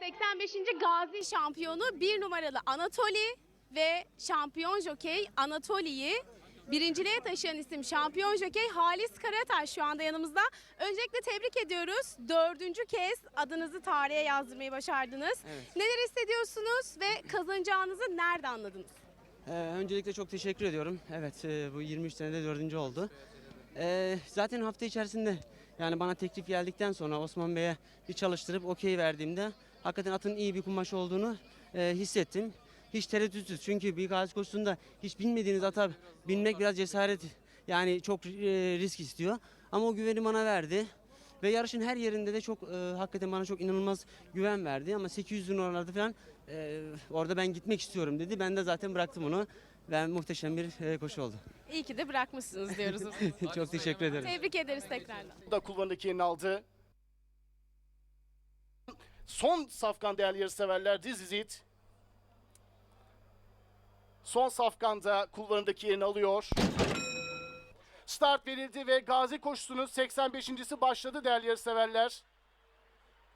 85. Gazi şampiyonu bir numaralı Anatoli ve şampiyon jokey Anatoli'yi birinciliğe taşıyan isim şampiyon jokey Halis Karataş şu anda yanımızda. Öncelikle tebrik ediyoruz. Dördüncü kez adınızı tarihe yazdırmayı başardınız. Evet. Neler hissediyorsunuz ve kazanacağınızı nerede anladınız? Ee, öncelikle çok teşekkür ediyorum. Evet e, bu 23 senede dördüncü oldu. Ee, zaten hafta içerisinde yani bana teklif geldikten sonra Osman Bey'e bir çalıştırıp okey verdiğimde hakikaten atın iyi bir kumaş olduğunu e, hissettim. Hiç tereddütsüz çünkü bir gazi koşusunda hiç bilmediğiniz ata binmek biraz cesaret yani çok e, risk istiyor. Ama o güveni bana verdi. Ve yarışın her yerinde de çok e, hakikaten bana çok inanılmaz güven verdi ama 800 oralarda falan e, orada ben gitmek istiyorum dedi. Ben de zaten bıraktım onu. Ben muhteşem bir e, koşu oldu. İyi ki de bırakmışsınız diyoruz. çok teşekkür ederim. tebrik ederiz tekrardan. da kulvarındaki yerini aldı. Son safkan değerli yarışseverler This is it. Son safkanda kulvarındaki yerini alıyor. Start verildi ve Gazi koşusunun 85.si başladı değerli yarışseverler.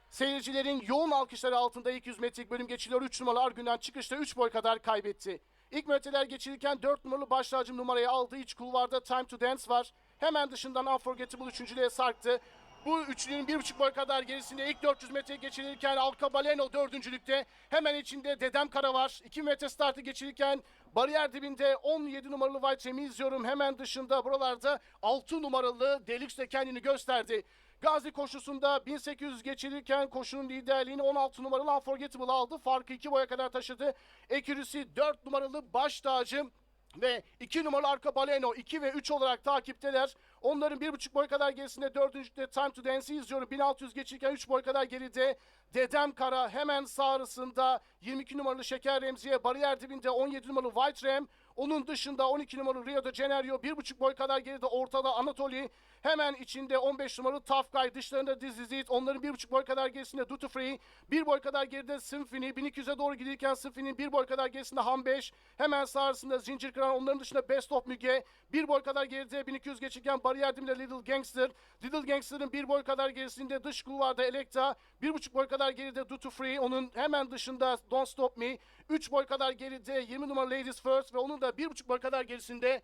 Seyircilerin yoğun alkışları altında ilk 100 metrelik bölüm geçiliyor. 3 numaralı Argünden çıkışta 3 boy kadar kaybetti. İlk metreler geçilirken 4 numaralı başlacım numarayı aldı. İç kulvarda Time to Dance var. Hemen dışından Unforgettable üçüncülüğe sarktı. Bu üçlünün bir buçuk boy kadar gerisinde ilk 400 metre geçilirken Alka Baleno dördüncülükte. Hemen içinde Dedem Kara var. 2 metre startı geçilirken bariyer dibinde 17 numaralı Rem'i izliyorum. Hemen dışında buralarda 6 numaralı Deluxe de kendini gösterdi. Gazi koşusunda 1800 geçilirken koşunun liderliğini 16 numaralı Unforgettable aldı. Farkı 2 boya kadar taşıdı. Ekürüsü 4 numaralı baş tacı ve 2 numaralı arka Baleno 2 ve 3 olarak takipteler. Onların 1,5 boy kadar gerisinde 4. Time to Dance'i izliyorum. 1600 geçirken 3 boy kadar geride. Dedem Kara hemen sağrısında 22 numaralı Şeker Remzi'ye bariyer dibinde 17 numaralı White Ram. Onun dışında 12 numaralı Rio de Janeiro 1,5 boy kadar geride ortada Anatoli. Hemen içinde 15 numaralı Tough Guy dışlarında This Is It. Onların 1,5 boy kadar gerisinde Duty Free. 1 boy kadar geride Symphony. 1200'e doğru giderken Symphony'nin 1 boy kadar gerisinde Ham 5. Hemen sağrısında Zincir Kıran. Onların dışında Best of Müge. 1 boy kadar geride 1200 geçirken bariyer dibinde Little Gangster. Little Gangster'ın 1 boy kadar gerisinde dış kulvarda Elektra. 1,5 boy kadar geride Duty Free. Onun hemen dışında Don't Stop Me. 3 boy kadar geride 20 numaralı Ladies First ve onun da 1,5 boy kadar gerisinde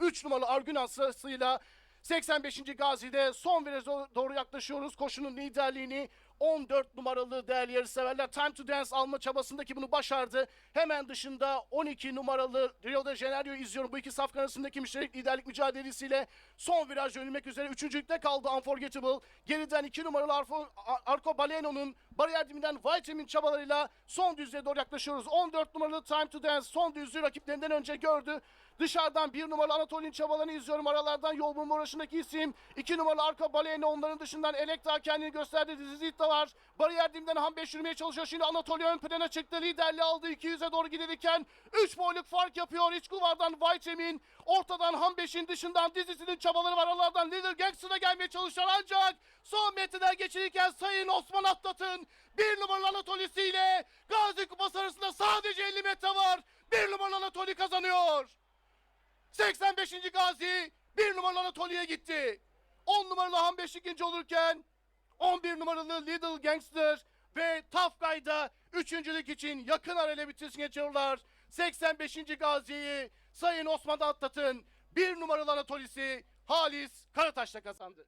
3 numaralı Argünan sırasıyla 85. Gazi'de son viraja doğru yaklaşıyoruz. Koşunun liderliğini 14 numaralı değerli yarışseverler Time to Dance alma çabasındaki bunu başardı. Hemen dışında 12 numaralı Rio de Janeiro'yu izliyorum. Bu iki safkan arasındaki müşterek liderlik mücadelesiyle son viraj önülmek üzere. Üçüncülükte kaldı Unforgettable. Geriden 2 numaralı Arfo, Ar- Arco Baleno'nun bariyer dibinden Whiteham'in çabalarıyla son düzlüğe doğru yaklaşıyoruz. 14 numaralı Time to Dance son düzlüğü rakiplerinden önce gördü. Dışarıdan bir numaralı Anatoli'nin çabalarını izliyorum. Aralardan yol bulma isim. iki numaralı arka Baleyne onların dışından Elektra kendini gösterdi. Dizizit de var. Bariyer dimden ham 5 yürümeye çalışıyor. Şimdi Anatoli ön plana çıktı. Liderliği aldı. 200'e doğru giderken 3 boyluk fark yapıyor. İç kulvardan White Emin. Ortadan ham 5'in dışından dizisinin çabaları var. Aralardan Little Gangster'a gelmeye çalışıyor. Ancak son metreler geçirirken Sayın Osman Atlat'ın bir numaralı Anatoli'siyle Gazi Kupası arasında sadece 50 metre var. Bir numaralı Anatoli kazanıyor. 85. Gazi 1 numaralı Anatoli'ye gitti. 10 numaralı Han 5 ikinci olurken 11 numaralı Little Gangster ve Tough Guy'da üçüncülük için yakın arayla bitirisine geçiyorlar. 85. Gazi'yi Sayın Osman Atlat'ın 1 numaralı Anatoli'si Halis Karataş'la kazandı.